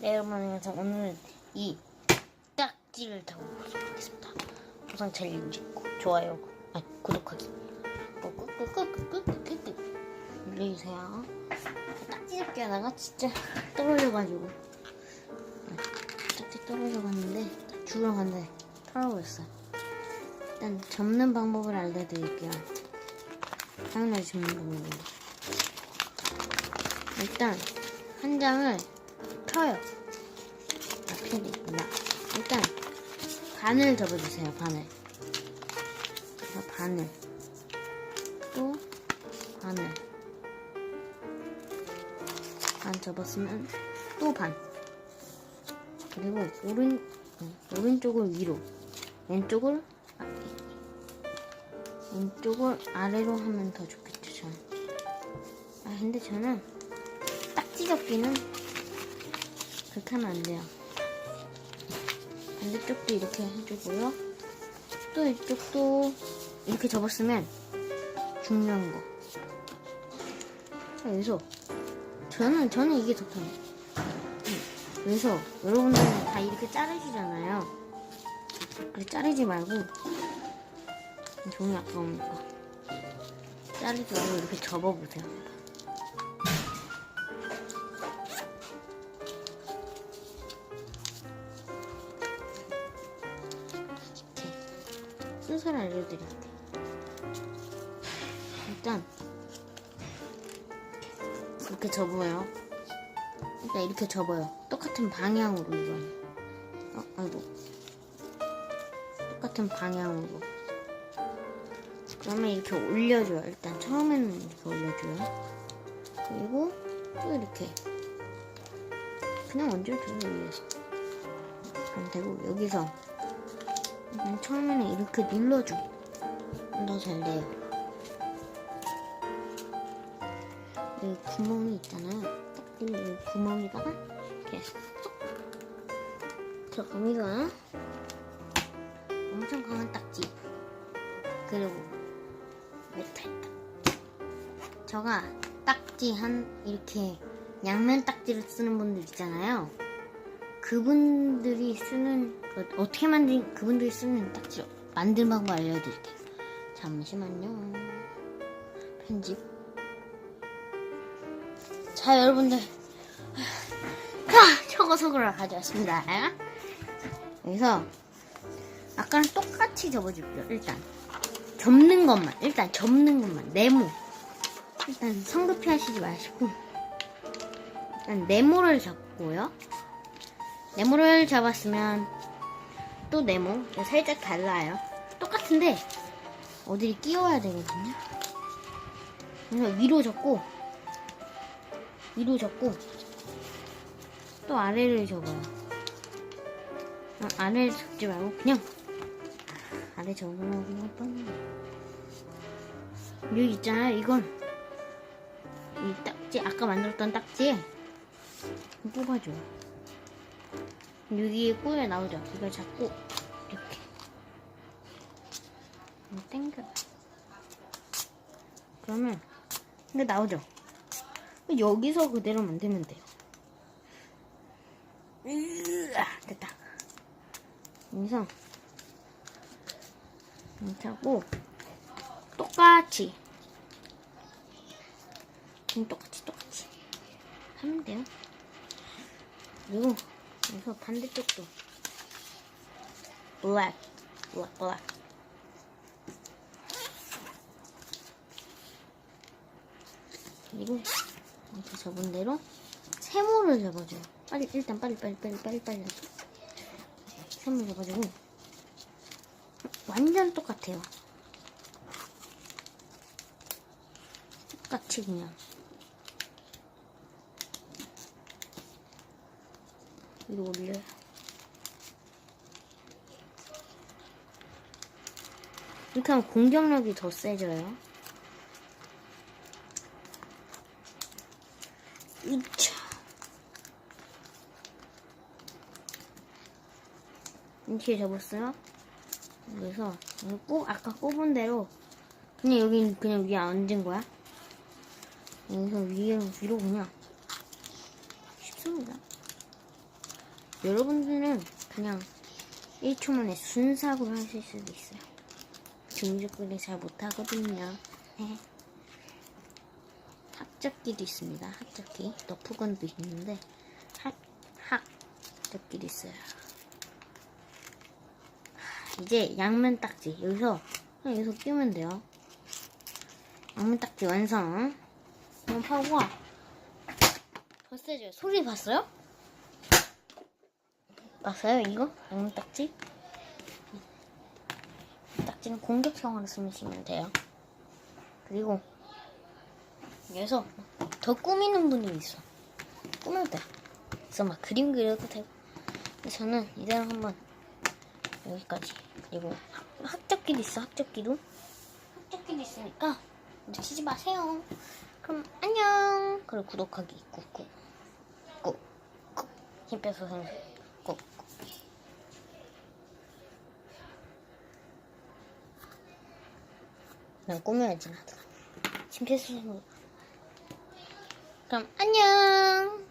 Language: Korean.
네, 여러분. 오늘은 이 딱지를 타고 보겠습니다. 잘 찍고 좋아요, 아 구독하기, 꾹꾹꾹꾹꾹꾹꾹 눌러주세요. 딱지 잡기 하다가 진짜 떨어져가지고 네, 딱지 떨어져갔는데 주러 갔는데 털어버렸어요. 일단 접는 방법을 알려드릴게요. 당연히 접는 방법입니다. 일단 한 장을 펴요. 아, 펴도 있구나. 일단 반을 접어주세요. 반을. 그래서 반을 또 반을 반 접었으면 또 반. 그리고 오른 응, 오른쪽을 위로, 왼쪽을 아, 왼쪽을 아래로 하면 더 좋겠죠. 저는. 아 근데 저는 딱지 접기는 그렇게 하면 안 돼요. 반대쪽도 이렇게 해주고요. 또 이쪽도 이렇게 접었으면 중요한 거. 자, 여기서 저는 저는 이게 더 편해요. 응. 그래서 여러분들은 다 이렇게 자르시잖아요. 그렇게 자르지 말고 종이 아까우니까 자르지 말고 이렇게 접어보세요. 순서를 알려드릴게요. 일단 이렇게 접어요. 일단 이렇게 접어요. 똑같은 방향으로 이건. 어, 아이고. 똑같은 방향으로. 그러면 이렇게 올려줘요. 일단 처음에는 이렇게 올려줘요. 그리고 또 이렇게. 그냥 얹어줘요, 위에서. 그럼 되고, 여기서 맨 처음에는 이렇게 눌러줘. 더잘 돼요. 여기 구멍이 있잖아요. 딱 여기 구멍에다가 이렇게 쏙 이거 엄청 강한 딱지. 그리고 메탈 딱지. 저가 딱지 한 이렇게 양면 딱지를 쓰는 분들 있잖아요. 그분들이 쓰는 그 어떻게 만든 그분들이 쓰는 딱지 만들 방법 알려드릴게요. 잠시만요. 편집. 자 여러분들, 자 초고속으로 가져왔습니다. 여기서 아까랑 똑같이 접어줄게요. 일단 접는 것만, 일단 접는 것만 네모. 일단 성급히 하시지 마시고 일단 네모를 잡고요. 네모를 잡았으면 또 네모 살짝 달라요. 똑같은데 어디를 끼워야 되거든요. 그래서 위로 접고 위로 접고 또 아래를 접어요. 아, 아래를 접지 말고 그냥 아래 접으면 그냥 뻔해. 여기 있잖아요. 이건 이 딱지 아까 만들었던 딱지에 뽑아줘요. 여기 꿀에 나오죠. 이걸 잡고 이렇게 당겨. 그러면 이게 나오죠. 여기서 그대로 만들면 돼요. 으아, 됐다. 여기서 하고 똑같이 그냥 똑같이 똑같이 하면 돼요. 그리고 그래서 반대쪽도 black, black. 그리고 이렇게 접은 대로 세모를 접어줘요. 빨리 일단 빨리 빨리 빨리 빨리 빨리 세모 접어주고 완전 똑같아요. 똑같이 그냥 위로 올려요. 이렇게 하면 공격력이 더 세져요. 이차. 이렇게 접었어요. 그래서 꼭 아까 꼽은 대로 그냥 여기 그냥 위에 얹은 거야. 여기서 위로 위로 그냥 쉽습니다. 여러분들은 그냥 1초 만에 순삭으로 하실 수도 있어요. 중족들이 잘 못하거든요. 네. 합적기도 있습니다. 합적기. 너프건도 있는데 합, 합적기도 있어요. 하, 이제 양면 딱지. 여기서 그냥 여기서 끼우면 돼요. 양면 딱지 완성. 한번 파고 더 세져요. 소리 봤어요? 봤어요 이거? 양면 딱지? 딱지는 공격성으로 쓰시면 돼요. 그리고 여기서 더 꾸미는 분이 있어. 꾸며도 돼. 그래서 막 그림 그려도 되고. 저는 이대로 한번 여기까지. 그리고 학- 학적기도 있어. 학적기도. 학적기도 있으니까 놓치지 마세요. 그럼 안녕. 그리고 구독하기 꾹꾹 꾹꾹 힘 빼서 선수 난 꾸며야지 나도. 심폐소생술. 그럼 안녕.